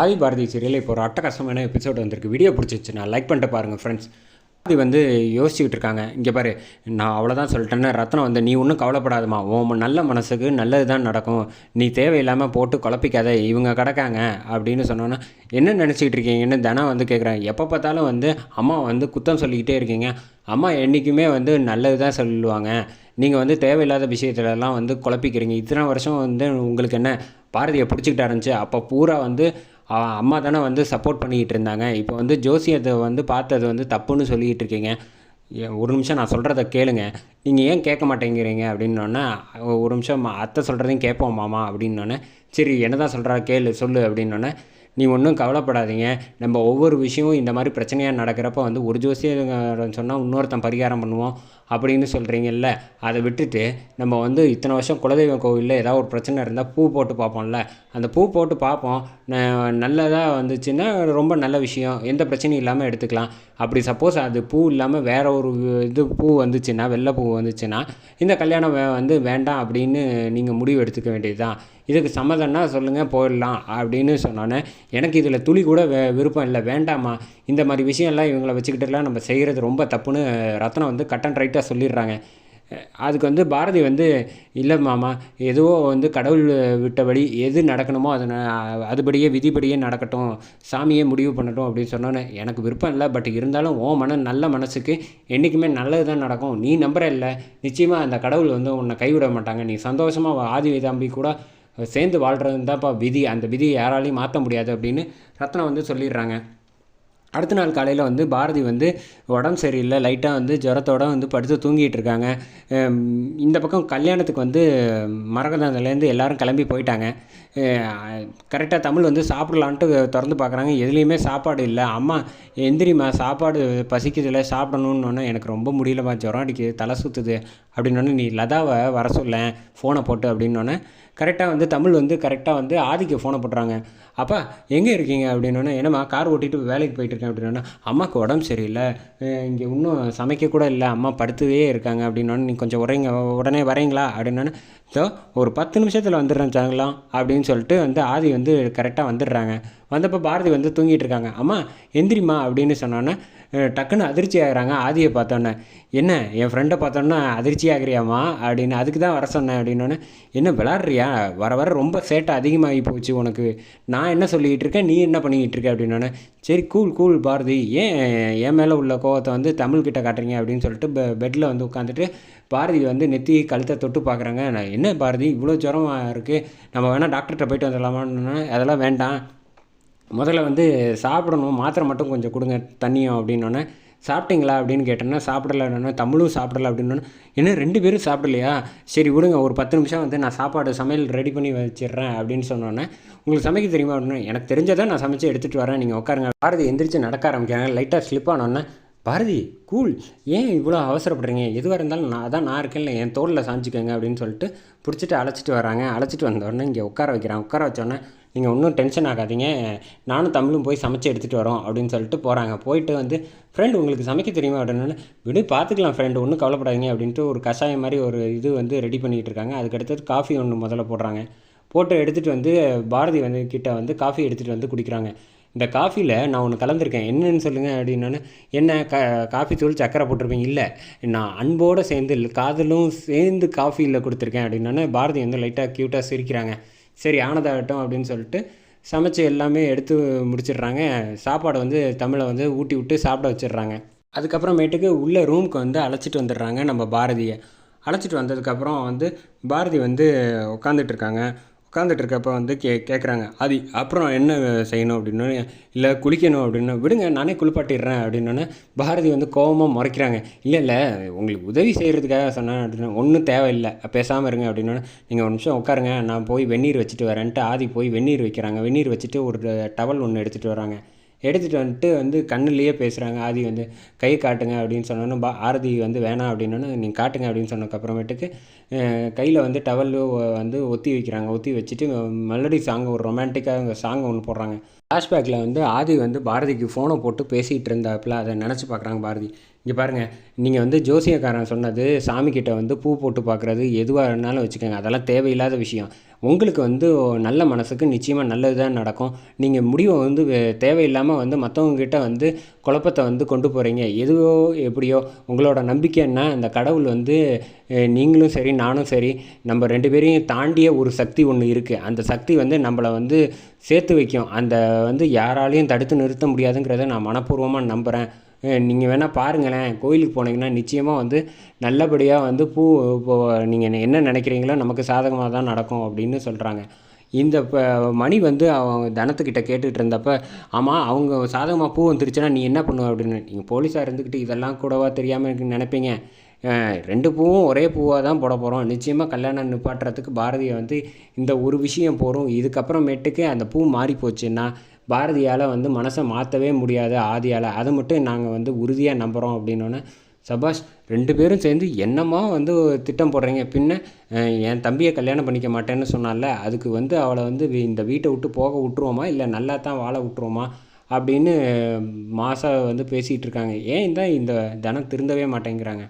ஆதி Bharathi serial. இப்போ ஒரு அட்டகாசமான எபிசோடு வந்திருக்கு. வீடியோ பிடிச்சிச்சுன்னா லைக் பண்ணிட்டு பாருங்கள் ஃப்ரெண்ட்ஸ் ஆதி வந்து யோசிச்சுக்கிட்டு இருக்காங்க. இங்கே பாரு நான் அவ்வளோதான் சொல்லிட்டேன்னு ரத்னம் வந்து நீ ஒன்றும் கவலைப்படாதம்மா. உன் நல்ல மனசுக்கு நல்லது தான் நடக்கும். நீ தேவையில்லாமல் போட்டு குழப்பிக்காத. இவங்க கிடக்காங்க. அப்படின்னு சொன்னோன்னா என்ன நினச்சிக்கிட்டு இருக்கீங்கன்னு தினம் வந்து கேட்குறேன் எப்போ பார்த்தாலும் வந்து அம்மா வந்து குத்தம் சொல்லிக்கிட்டே இருக்கீங்க. அம்மா என்றைக்குமே வந்து நல்லது தான் சொல்லுவாங்க. நீங்கள் வந்து தேவையில்லாத விஷயத்துலலாம் வந்து குழப்பிக்கிறீங்க. இத்தனை வருஷம் வந்து உங்களுக்கு என்ன பாரதியை பிடிச்சிக்கிட்டா இருந்துச்சு. அப்போ பூரா வந்து அம்மா தானே வந்து சப்போர்ட் பண்ணிக்கிட்டு இருந்தாங்க. இப்போ வந்து ஜோசியத்தை வந்து பார்த்தது வந்து தப்புன்னு சொல்லிக்கிட்டு இருக்கீங்க. ஏ- ஒரு நிமிஷம் நான் சொல்கிறத கேளுங்க. நீங்கள் ஏன் கேட்க மாட்டேங்கிறீங்க? அப்படின்னோடனே ஒரு நிமிஷம் அத்தை சொல்கிறதையும் கேட்போம் மாமா அப்படின்னோடனே சரி என்ன தான் சொல்கிறா கேளு சொல்லு அப்படின்னோடனே நீ ஒன்றும் கவலைப்படாதீங்க. நம்ம ஒவ்வொரு விஷயமும் இந்த மாதிரி பிரச்சனையாக நடக்கிறப்ப வந்து ஒரு ஜோசியம் சொன்னால் இன்னொருத்தன் பரிகாரம் பண்ணுவோம் அப்படின்னு சொல்கிறீங்கல்ல அதை விட்டுட்டு நம்ம வந்து இத்தனை வருஷம் குலதெய்வ கோவிலில் ஏதாவது ஒரு பிரச்சனை இருந்தால் பூ போட்டு பார்ப்போம்ல. அந்த பூ போட்டு பார்ப்போம். நல்லதாக வந்துச்சுன்னா ரொம்ப நல்ல விஷயம். எந்த பிரச்சனையும் இல்லாமல் எடுத்துக்கலாம். அப்படி சப்போஸ் அது பூ இல்லாமல் வேறு ஒரு இது பூ வந்துச்சுன்னா வெள்ளை பூ வந்துச்சுன்னா இந்த கல்யாணம் வே- வந்து வேண்டாம் அப்படின்னு நீங்கள் முடிவு எடுத்துக்க வேண்டியது தான் இதுக்கு சம்மதம்னா சொல்லுங்கள் போயிடலாம் அப்படின்னு சொன்னோன்னே எனக்கு இதில் துளி கூட வே விருப்பம் இல்லை வேண்டாம்மா. இந்த மாதிரி விஷயம்லாம் இவங்களை வச்சுக்கிட்டுலாம் நம்ம செய்கிறது ரொம்ப தப்புன்னு ரத்னம் வந்து கட் அண்ட் ரைட்டாக சொல்லிடுறாங்க. அதுக்கு வந்து பாரதி வந்து இல்லை மாமா எதுவோ வந்து கடவுள் விட்டபடி எது நடக்கணுமோ அது அதுபடியே விதிப்படியே நடக்கட்டும். சாமியே முடிவு பண்ணட்டும் அப்படின்னு சொன்னோன்னே எனக்கு விருப்பம் இல்லை பட் இருந்தாலும் ஓ மன நல்ல மனசுக்கு என்றைக்குமே நல்லது தான் நடக்கும். நீ நம்புற இல்லை. நிச்சயமாக அந்த கடவுள் வந்து உன்னை கைவிட மாட்டாங்க. நீ சந்தோஷமாக ஆதி வேதாம்பி கூட சேர்ந்து வாழ்கிறது தான்ப்பா விதி. அந்த விதியை யாராலையும் மாற்ற முடியாது அப்படின்னு ரத்னம் வந்து சொல்லிடுறாங்க. அடுத்த நாள் காலையில் வந்து பாரதி வந்து உடம்பு சரியில்லை லைட்டாக வந்து ஜுரத்தோட வந்து படுத்து தூங்கிட்டு இருக்காங்க. இந்த பக்கம் கல்யாணத்துக்கு வந்து மரகதத்துலேருந்து எல்லாரும் கிளம்பி போயிட்டாங்க. கரெக்டாக தமிழ் வந்து சாப்பிடலான்ட்டு திறந்து பார்க்குறாங்க. எதுலேயுமே சாப்பாடு இல்லை. அம்மா எந்திரிம்மா சாப்பாடு பசிக்குதுல சாப்பிடணுன்னு எனக்கு ரொம்ப முடியலம்மா ஜுரம் அடிக்குது தலை சுற்றுது அப்படின்னோடனே நீ லதாவை வர சொல்லேன் ஃபோனை போட்டு அப்படின்னோடனே கரெக்டாக வந்து தமிழ் வந்து கரெக்டாக வந்து ஆதிக்கு ஃபோனை போட்டுறாங்க. அப்பா எங்கே இருக்கீங்க? அப்படின்னோடனே என்னம்மா கார் ஓட்டிட்டு வேலைக்கு போயிட்டு இருக்கேன் அப்படின்னா அம்மாவுக்கு உடம்பு சரியில்லை. இங்கே இன்னும் சமைக்க கூட இல்லை. அம்மா படுத்துவே இருக்காங்க அப்படின்னோடனே நீ கொஞ்சம் உரைங்க உடனே வரீங்களா? அப்படின்னோடனே ஸோ ஒரு பத்து நிமிஷத்தில் வந்துடுறேன் சாங்கலாம் அப்படின்னு சொல்லிட்டு வந்து ஆதி வந்து கரெக்டாக வந்துடுறாங்க. வந்தப்போ பாரதி வந்து தூங்கிட்டு இருக்காங்க. அம்மா எந்திரிமா அப்படின்னு சொன்னோன்னே டக்குன்னு அதிர்ச்சி ஆகுறாங்க. ஆதியை பார்த்தோன்னே என்ன என் ஃப்ரெண்டை பார்த்தோன்னா அதிர்ச்சி ஆகிறியாம்மா? அப்படின்னு அதுக்கு தான் வர சொன்னேன் அப்படின்னோடனே என்ன விளாட்றியா வர வர ரொம்ப சேட்டை அதிகமாகி போச்சு உனக்கு. நான் என்ன சொல்லிக்கிட்டு இருக்கேன்? நீ என்ன பண்ணிக்கிட்டு இருக்க? அப்படின்னோடனே சரி கூல் கூல் பாரதி. ஏன் என் மேலே உள்ள கோவத்தை வந்து தமிழ்கிட்ட காட்டுறீங்க? அப்படின்னு சொல்லிட்டு பெ பெட்டில் வந்து உட்காந்துட்டு பாரதி வந்து நெத்தி கழுத்தை தொட்டு பார்க்குறாங்க. நான் என்ன பாரதி இவ்வளோ ஜுரமாக இருக்குது நம்ம வேணால் டாக்டர்கிட்ட போயிட்டு வந்துடலாமான்னு அதெல்லாம் வேண்டாம். முதல்ல வந்து சாப்பிடணும் மாத்திரை மட்டும் கொஞ்சம் கொடுங்க தண்ணியும் அப்படின்னோடனே சாப்பிட்டீங்களா அப்படின்னு கேட்டேன்னா சாப்பிடலன்னு தமிழும் சாப்பிடல அப்படின்னோடனே என்ன ரெண்டு பேரும் சாப்பிடலையா? சரி விடுங்க ஒரு பத்து நிமிஷம் வந்து நான் சாப்பாடு சமையல் ரெடி பண்ணி வச்சிடுறேன் அப்படின்னு சொன்னோன்னே உங்களுக்கு சமைக்க தெரியுமா அப்படின்னு எனக்கு தெரிஞ்சதை நான் சமைச்சு எடுத்துகிட்டு வரேன் நீங்கள் உட்காருங்க. பாரதி எந்திரிச்சு நடக்க ஆரம்பிக்கிறாங்க லைட்டாக ஸ்லிப் ஆனோன்னே பாரதி கூல் ஏன் இவ்வளோ அவசரப்படுறீங்க? எதுவாக இருந்தாலும் நான் அதான் நான் இருக்கேன்ல என் தோளில் சாஞ்சிக்கோங்க அப்படின்னு சொல்லிட்டு பிடிச்சிட்டு அழைச்சிட்டு வராங்க. அழைச்சிட்டு வந்தோடனே இங்கே உட்கார வைக்கிறான். உட்கார வச்சோடனே நீங்கள் ஒன்றும் டென்ஷன் ஆகாதீங்க. நானும் தமிழும் போய் சமைச்சு எடுத்துகிட்டு வரோம் அப்படின்னு சொல்லிட்டு போகிறாங்க போயிட்டு வந்து ஃப்ரெண்டு உங்களுக்கு சமைக்க தெரியுமா? அப்படின்னு விடு பார்த்துக்கலாம் ஃப்ரெண்டு ஒன்றும் கவலைப்படாதீங்க. அப்படின்ட்டு ஒரு கஷாயம் மாதிரி ஒரு இது வந்து ரெடி பண்ணிகிட்டு இருக்காங்க. அதுக்கு அடுத்தது காஃபி ஒன்று முதல்ல போடுறாங்க. போட்டு எடுத்துகிட்டு வந்து பாரதி வந்து கிட்ட வந்து காஃபி எடுத்துகிட்டு வந்து குடிக்கிறாங்க. இந்த காஃபியில் நான் ஒன்று கலந்துருக்கேன். என்னன்னு சொல்லுங்கள் அப்படின்னா என்ன க காஃபி தூள் சக்கரை போட்டிருப்பீங்க? இல்லை நான் அன்போடு சேர்ந்து காதலும் சேர்ந்து காஃபியில் கொடுத்துருக்கேன். அப்படின்னோடனே பாரதி வந்து லைட்டாக க்யூட்டாக சிரிக்கிறாங்க. சரி ஆனதாகட்டும் அப்படின்னு சொல்லிட்டு சமைச்சு எல்லாமே எடுத்து முடிச்சிடுறாங்க. சாப்பாடை வந்து தமிழை வந்து ஊட்டி விட்டு சாப்பிட வச்சிடுறாங்க. அதுக்கப்புறமேட்டுக்கு உள்ளே ரூமுக்கு வந்து அழைச்சிட்டு வந்துடுறாங்க நம்ம பாரதியை. அழைச்சிட்டு வந்ததுக்கப்புறம் வந்து பாரதி வந்து உட்காந்துட்டு இருக்காங்க. உட்காந்துட்டு இருக்கப்ப வந்து கே கேட்குறாங்க அது அப்புறம் என்ன செய்யணும்? அப்படின்னு இல்லை குளிக்கணும். அப்படின்னு விடுங்க நானே குளிப்பாட்டிடுறேன். அப்படின்னோடனே பாரதி வந்து கோவமாக முறைக்கிறாங்க. இல்லை இல்லை உங்களுக்கு உதவி செய்கிறதுக்காக சொன்னேன். அப்படின்னு ஒன்றும் தேவையில்லை. பேசாமல் இருங்க. அப்படின்னோடனே நீங்கள் ஒரு நிமிஷம் உட்காருங்க. நான் போய் வெந்நீர் வச்சுட்டு வரேன்ட்டு. ஆதி போய் வெந்நீர் வைக்கிறாங்க. வெந்நீர் வச்சுட்டு ஒரு டவல் ஒன்று எடுத்துகிட்டு வராங்க. எடுத்துகிட்டு வந்துட்டு வந்து கண்ணுலேயே பேசுகிறாங்க ஆதி வந்து கை காட்டுங்க அப்படின்னு சொன்னோன்னே பா ஆரதி வந்து வேணாம் அப்படின்னோன்னே நீங்கள் காட்டுங்க அப்படின்னு சொன்னதுக்கப்புறமேட்டுக்கு கையில் வந்து டவல் வந்து ஒத்தி வைக்கிறாங்க. ஒத்தி வச்சுட்டு மெலடி சாங் ஒரு ரொமான்டிக்காக சாங் ஒன்று போடுறாங்க. ஃப்ளாஷ்பேக்கில் வந்து ஆதி வந்து பாரதிக்கு ஃபோனை போட்டு பேசிகிட்டு இருந்தாப்புல அதை நினச்சி பார்க்குறாங்க பாரதி. இங்கே பாருங்கள் நீங்கள் வந்து ஜோசியக்காரன் சொன்னது சாமிக்கிட்ட வந்து பூ போட்டு பார்க்குறது எதுவாக இருந்தாலும் வச்சுக்கோங்க. அதெல்லாம் தேவையில்லாத விஷயம். உங்களுக்கு வந்து நல்ல மனசுக்கு நிச்சயமாக நல்லது தான் நடக்கும். நீங்கள் முடிவை வந்து வே- தேவையில்லாமல் வந்து மற்றவங்கக்கிட்ட வந்து குழப்பத்தை வந்து கொண்டு போகிறீங்க எதுவோ எப்படியோ உங்களோட நம்பிக்கைன்னா அந்த கடவுள் வந்து நீங்களும் சரி நானும் சரி நம்ம ரெண்டு பேரையும் தாண்டிய ஒரு சக்தி ஒன்று இருக்குது அந்த சக்தி வந்து நம்மளை வந்து சேர்த்து வைக்கும். அந்த வந்து யாராலையும் தடுத்து நிறுத்த முடியாதுங்கிறத நான் மனப்பூர்வமாக நம்புகிறேன் நீங்கள் வேணால் பாருங்களேன். கோயிலுக்கு போனீங்கன்னா நிச்சயமாக வந்து நல்லபடியாக வந்து பூ இப்போ நீங்கள் என்ன நினைக்கிறீங்களோ நமக்கு சாதகமாக தான் நடக்கும் அப்படின்னு சொல்கிறாங்க இந்த இப்போ மணி வந்து அவங்க தனத்துக்கிட்ட கேட்டுகிட்டு இருந்தப்ப ஆமாம் அவங்க சாதகமாக பூ வந்துருச்சுன்னா நீ என்ன பண்ணுவ? அப்படின்னு. நீங்கள் போலீஸாக இருந்துக்கிட்டு இதெல்லாம் கூடவா தெரியாமல் நினைப்பீங்க? ரெண்டு பூவும் ஒரே பூவாக தான் போட போகிறோம் நிச்சயமாக கல்யாணம் நிப்பாட்டுறதுக்கு பாரதியை வந்து இந்த ஒரு விஷயம் போகிறோம் இதுக்கப்புறமேட்டுக்கு அந்த பூ மாறி போச்சுன்னா பாரதியால் வந்து மனசை மாற்றவே முடியாது ஆதியால். அதை மட்டும் நாங்கள் வந்து உறுதியாக நம்புகிறோம் அப்படின்னோடனே சபாஷ் ரெண்டு பேரும் சேர்ந்து என்னமோ வந்து திட்டம் போடுறீங்க. பின்ன என் தம்பியை கல்யாணம் பண்ணிக்க மாட்டேன்னு சொன்னால அதுக்கு வந்து அவளை வந்து இந்த வீட்டை விட்டு போக விட்டுருவோமா? இல்லை நல்லா தான் வாழ விட்டுருவோமா? அப்படின்னு மாசா வந்து பேசிகிட்டு இருக்காங்க. ஏன் தான் இந்த தனம் திருந்தவே மாட்டேங்கிறாங்க?